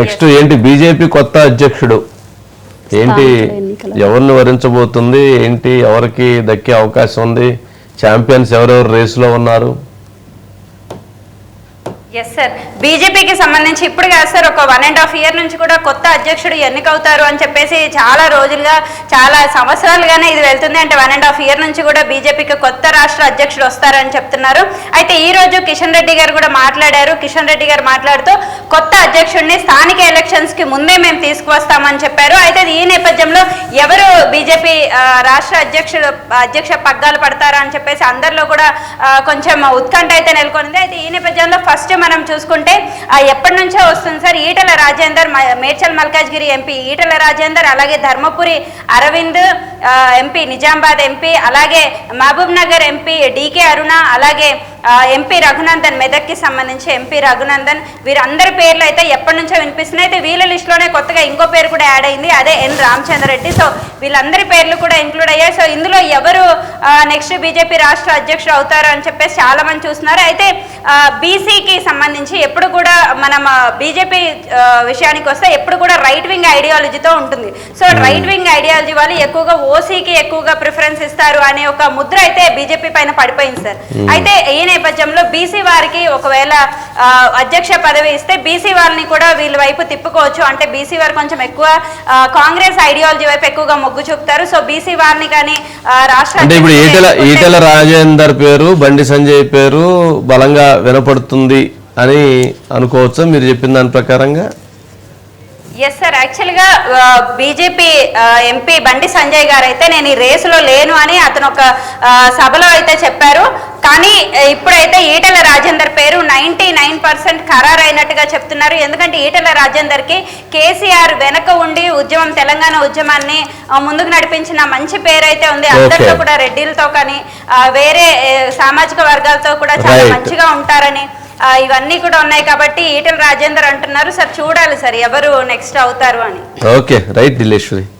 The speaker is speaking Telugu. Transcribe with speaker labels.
Speaker 1: నెక్స్ట్ ఏంటి బీజేపీ కొత్త అధ్యక్షుడు? ఏంటి ఎవరిని వరించబోతుంది? ఏంటి ఎవరికి దక్కే అవకాశం ఉంది? ఛాంపియన్స్ ఎవరెవరు రేసులో ఉన్నారు?
Speaker 2: ఎస్ సార్ బీజేపీకి సంబంధించి ఇప్పుడు కాదు సార్ ఒక వన్ అండ్ హాఫ్ ఇయర్ నుంచి కూడా కొత్త అధ్యక్షుడు ఎన్నికవుతారు అని చెప్పేసి చాలా రోజులుగా చాలా సంవత్సరాలుగానే ఇది వెళ్తుంది. అంటే వన్ అండ్ హాఫ్ ఇయర్ నుంచి కూడా బీజేపీకి కొత్త రాష్ట్ర అధ్యక్షుడు వస్తారని చెప్తున్నారు. అయితే ఈ రోజు కిషన్ రెడ్డి గారు కూడా మాట్లాడారు. కిషన్ రెడ్డి గారు మాట్లాడుతూ కొత్త అధ్యక్షుడిని స్థానిక ఎలక్షన్స్కి ముందే మేము తీసుకువస్తామని చెప్పారు. అయితే ఈ నేపథ్యంలో ఎవరు బీజేపీ రాష్ట్ర అధ్యక్షుడు అధ్యక్ష పగ్గాలు పడతారా అని చెప్పేసి అందరిలో కూడా కొంచెం ఉత్కంఠ అయితే నెలకొనింది అయితే ఈ నేపథ్యంలో ఫస్ట్ మనం చూసుకుంటే ఎప్పటి నుంచో వస్తుంది సార్ ఈటల రాజేందర్ మ- మేడ్చల్ మల్కాజ్గిరి ఎంపీ ఈటల రాజేందర్ అలాగే ధర్మపురి అరవింద్ ఎంపీ నిజామాబాద్ ఎంపీ అలాగే మహబూబ్ నగర్ ఎంపీ డీకే అరుణ అలాగే ఎంపీ రఘునందన్ మెదక్కి సంబంధించి ఎంపీ రఘునందన్ వీరందరి పేర్లు అయితే ఎప్పటి నుంచో వినిపిస్తున్నాయి. అయితే వీళ్ళ లిస్టులోనే కొత్తగా ఇంకో పేరు కూడా యాడ్ అయింది. అదే ఎన్ రామచంద్రరెడ్డి సో వీళ్ళందరి పేర్లు కూడా ఇంక్లూడ్ అయ్యాయి. సో ఇందులో ఎవరు నెక్స్ట్ బీజేపీ రాష్ట్ర అధ్యక్షుడు అవుతారు అని చెప్పేసి చాలా మంది చూస్తున్నారు. అయితే బీసీకి సంబంధించి ఎప్పుడు కూడా మనం బీజేపీ విషయానికి వస్తే ఎప్పుడు కూడా రైట్ వింగ్ ఐడియాలజీతో ఉంటుంది. సో రైట్ వింగ్ ఐడియాలజీ వాళ్ళు ఎక్కువగా ఓసీకి ఎక్కువగా ప్రిఫరెన్స్ ఇస్తారు అనే ఒక ముద్ర అయితే బీజేపీ పైన పడిపోయింది సార్ అయితే ఈ నేపథ్యంలో బీసీ వారికి ఒకవేళ అధ్యక్ష పదవి ఇస్తే బీసీ వాళ్ళని కూడా వీళ్ళ వైపు తిప్పుకోవచ్చు. అంటే బీసీ వారు కొంచెం ఎక్కువ కాంగ్రెస్ ఐడియాలజీ వైపు ఎక్కువగా మొగ్గు చూపుతారు. సో బీసీ వారిని కానీ రాష్ట్ర
Speaker 1: అంటే ఇప్పుడు
Speaker 2: అధ్యక్షుడిగా
Speaker 1: ఈటెల
Speaker 2: ఎన్నుకుంటే-
Speaker 1: ఈటెల రాజేందర్ పేరు బండి సంజయ్ పేరు బలంగా వినపడుతుంది అని అనుకోవచ్చా? మీరు చెప్పిన దాని ప్రకారంగా?
Speaker 2: ఎస్ సార్ యాక్చువల్గా బీజేపీ ఎంపీ బండి సంజయ్ గారు అయితే నేను ఈ రేసులో లేను అని అతను ఒక సభలో అయితే చెప్పారు కానీ ఇప్పుడైతే ఈటెల రాజేందర్ పేరు నైంటీ నైన్ పర్సెంట్ ఖరారైనట్టుగా చెప్తున్నారు ఎందుకంటే ఈటెల రాజేందర్కి కేసీఆర్ వెనక ఉండి ఉద్యమం తెలంగాణ ఉద్యమాన్ని ముందుకు నడిపించిన మంచి పేరు అయితే ఉంది అందరితో. కూడా రెడ్డిలతో కానీ వేరే సామాజిక వర్గాలతో కూడా చాలా. మంచిగా ఉంటారని ఇవన్నీ కూడా ఉన్నాయి కాబట్టి ఈటల రాజేందర్ అంటున్నారు సార్ చూడాలి సార్ ఎవరు నెక్స్ట్ అవుతారు అని.
Speaker 1: Okay right దిలేశ్వరి